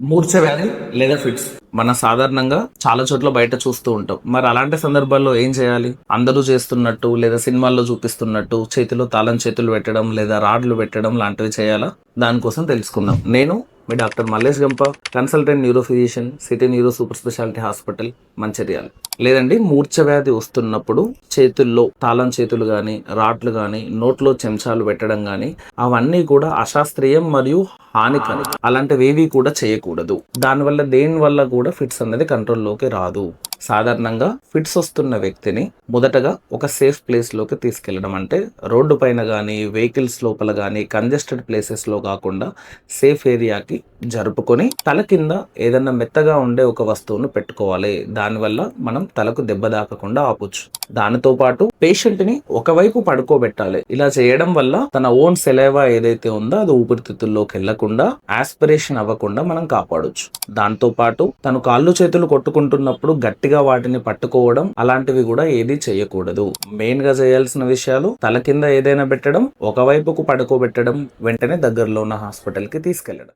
మూర్ఛ వ్యాధి లేదా ఫిట్స్. మన సాధారణంగా చాలా చోట్ల బయట చూస్తూ ఉంటాం. మరి అలాంటి సందర్భాల్లో ఏం చేయాలి? అందరూ చేస్తున్నట్టు లేదా సినిమాల్లో చూపిస్తున్నట్టు చేతిలో తాళం చేతులు పెట్టడం లేదా రాడ్లు పెట్టడం లాంటివి చేయాలా? దానికోసం తెలుసుకుందాం. నేను మీ doctor Mallesh Gampa consultant neuro physician city neuro super speciality hospital Mancherial. లేదండి మూర్ఛ వ్యాధి వస్తున్నప్పుడు చేతుల్లో తాళం చేతులు కానీ రాడ్లు కానీ నోట్లో చెంచాలు పెట్టడం కానీ అవన్నీ కూడా అశాస్త్రీయం మరియు హానికరం. అలాంటివి ఏవి కూడా చేయకూడదు. దానివల్ల దేని వల్ల కూడా ఫిట్స్ అనేది కంట్రోల్లోకి రాదు. సాధారణంగా ఫిట్స్ వస్తున్న వ్యక్తిని మొదటగా ఒక సేఫ్ ప్లేస్లోకి తీసుకెళ్ళడం అంటే రోడ్డు పైన కానీ వెహికల్స్ లోపల కానీ కంజెస్టెడ్ ప్లేసెస్లో కాకుండా సేఫ్ ఏరియాకి జరుపుకొని తల కింద ఏదన్నా మెత్తగా ఉండే ఒక వస్తువును పెట్టుకోవాలి. దానివల్ల మనం తలకు దెబ్బ తాకకుండా ఆపొచ్చు. దానితో పాటు పేషెంట్ని ఒకవైపు పడుకోబెట్టాలి. ఇలా చేయడం వల్ల తన ఓన్ సెలైవా ఏదైతే ఉందో అది ఊపిరితిత్తుల్లోకి వెళ్ళకుండా ఆస్పిరేషన్ అవ్వకుండా మనం కాపాడొచ్చు. దాంతో పాటు తను కాళ్ళు చేతులు కొట్టుకుంటున్నప్పుడు గట్టిగా గట్టిగా వాటిని పట్టుకోవడం అలాంటివి కూడా ఏది చేయకూడదు. మెయిన్గా చేయాల్సిన విషయాలు తల కింద ఏదైనా పెట్టడం ఒకవైపుకు పడుకోబెట్టడం వెంటనే దగ్గరలో ఉన్న హాస్పిటల్కి తీసుకెళ్ళడం